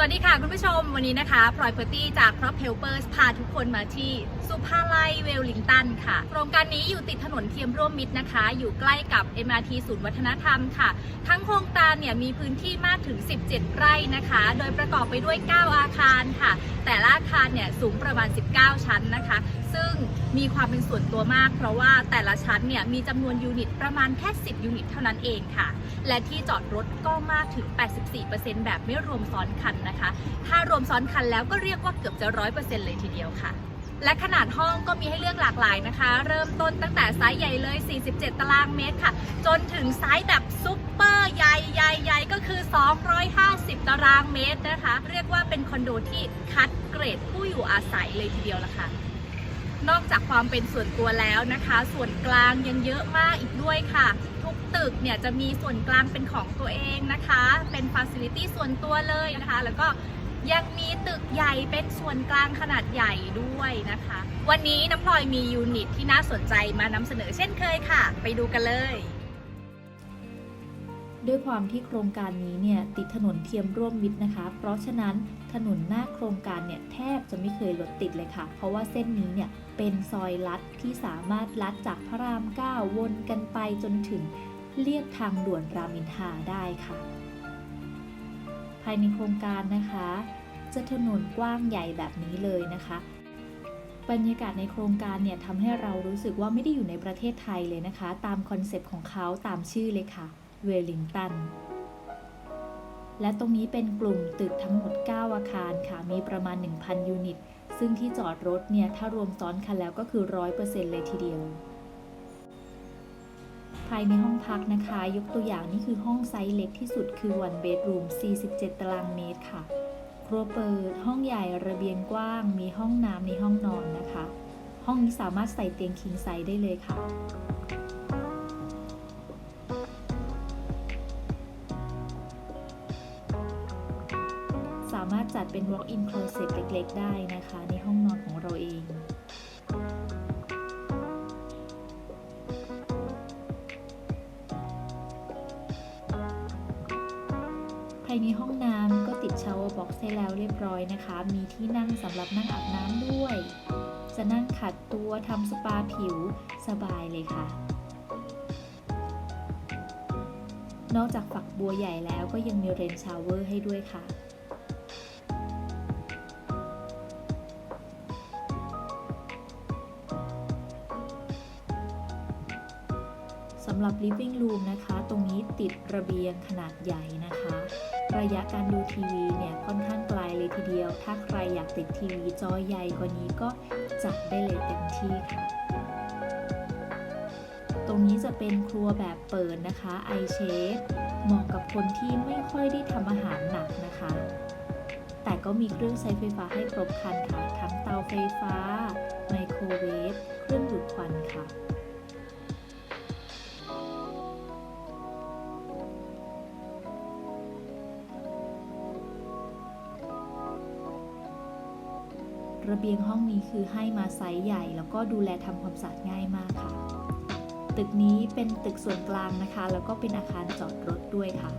สวัสดีค่ะคุณผู้ชมวันนี้นะคะพลอยเพอร์ตี้จาก Prop Helpers พาทุกคนมาที่สุภาลัยเวลลิงตันค่ะ โครงการนี้อยู่ติดถนนเทียมร่วมมิตรนะคะ อยู่ใกล้กับ MRT ศูนย์วัฒนธรรมค่ะ ทั้งโครงการเนี่ยมีพื้นที่มากถึง 17 ไร่นะคะ โดยประกอบไปด้วย 9 อาคารค่ะ แต่ละอาคารเนี่ยสูงประมาณ 19 ชั้นนะคะ ซึ่งมีความเป็นส่วนตัวมาก เพราะว่าแต่ละชั้นเนี่ยมีจำนวนยูนิตประมาณแค่ 10 ยูนิตเท่านั้นเองค่ะ และที่จอดรถก็มากถึง 84%แบบไม่รวมซ้อนคันนะคะ ถ้ารวมซ้อนคันแล้วก็เรียกว่าเกือบจะร้อยเลยทีเดียวค่ะ และขนาดห้องก็มีให้เลือกหลากหลายนะคะ เริ่มต้นตั้งแต่ไซส์ใหญ่เลย 47 ตารางเมตรค่ะ จนถึงไซส์แบบซุปเปอร์ใหญ่ใหญ่ใหญ่ก็คือ 250 ตารางเมตรนะคะ เรียกว่าเป็นคอนโดที่คัดเกรดผู้อยู่อาศัยเลยทีเดียวละค่ะ นอกจากความเป็นส่วนตัวแล้วนะคะ ส่วนกลางยังเยอะมากอีกด้วยค่ะ ทุกตึกเนี่ยจะมีส่วนกลางเป็นของตัวเองนะคะ เป็นฟาซิลิตี้ส่วนตัวเลยนะคะ แล้วก็ยังมีตึกใหญ่เป็นส่วนกลางขนาดใหญ่ด้วยนะคะ วันนี้น้ำพลอยมียูนิตที่น่าสนใจมานำเสนอเช่นเคยค่ะ ไปดูกันเลย ด้วยความที่โครงการนี้เนี่ยติดถนนเทียมร่วมมิตรนะคะ เพราะฉะนั้นถนนหน้าโครงการเนี่ยแทบจะไม่เคยรถติดเลยค่ะ เพราะว่าเส้นนี้เนี่ยเป็นซอยลัดที่สามารถลัดจากพระราม 9 วนกันไปจนถึงเลียบทางด่วนรามอินทราได้ค่ะ ภายในโครงการนะคะ จะถนนกว้างใหญ่แบบนี้เลยนะคะบรรยากาศในโครงการเนี่ยทำให้เรารู้สึกว่าไม่ได้อยู่ในประเทศไทยเลยนะคะ ตามคอนเซปต์ของเขาตามชื่อเลยค่ะ เวลิงตัน และตรงนี้เป็นกลุ่มตึกทั้งหมด 9 อาคารค่ะ มีประมาณ 1,000 ยูนิต ซึ่งที่จอดรถเนี่ย ถ้ารวมซ้อนคันแล้วก็คือ 100%เลยทีเดียว ภายในห้องพักนะคะ ยกตัวอย่างนี่คือห้องไซส์เล็กที่สุดคือ one bedroom 47 ตารางเมตรค่ะ ครัวเปิด ห้องใหญ่ระเบียงกว้าง มีห้องน้ำในห้องนอนนะคะ ห้องนี้สามารถใส่เตียงคิงไซส์ได้เลยค่ะามารถจัดเป็น walk-in closet เล็กๆ ได้นะคะ ในห้องนอนของเราเองภายในห้องน้ำก็ติดชาวบ็อกซ์ให้แล้วเรียบร้อยนะคะ มีที่นั่งสำหรับนั่งอาบน้ำด้วย จะนั่งขัดตัวทำสปาผิวสบายเลยค่ะ นอกจากฝักบัวใหญ่แล้วก็ยังมีเรนชาวเวอร์ให้ด้วยค่ะ สำหรับ living room นะคะ ตรงนี้ติดระเบียงขนาดใหญ่นะคะ ระยะการดูทีวีเนี่ยค่อนข้างไกลเลยทีเดียว ถ้าใครอยากติดทีวีจอใหญ่กว่านี้ก็จัดได้เลยเต็มที่ค่ะ ตรงนี้จะเป็นครัวแบบเปิดนะคะ i c h e f เหมาะกับคนที่ไม่ค่อยได้ทำอาหารหนักนะคะ แต่ก็มีเครื่องใช้ไฟฟ้าให้ครบครันค่ะ ทั้งเตาไฟฟ้า ไมโครเวฟ เครื่องดูดควันค่ะ ระเบียงห้องนี้คือให้มาไซส์ใหญ่ แล้วก็ดูแลทำความสะอาดง่ายมากค่ะ ตึกนี้เป็นตึกส่วนกลางนะคะ แล้วก็เป็นอาคารจอดรถด้วยค่ะ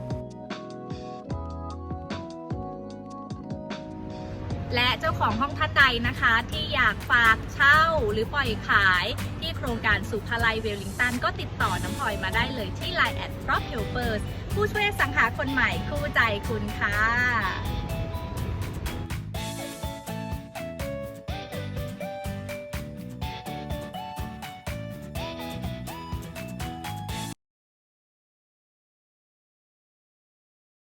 และเจ้าของห้องท่านใดนะคะ ที่อยากฝากเช่าหรือปล่อยขายที่โครงการสุภาลัยเวลลิงตัน ก็ติดต่อน้ำพลอยมาได้เลยที่ Line at Prop Helpers ผู้ช่วยสังหาคนใหม่คู่ใจคุณค่ะ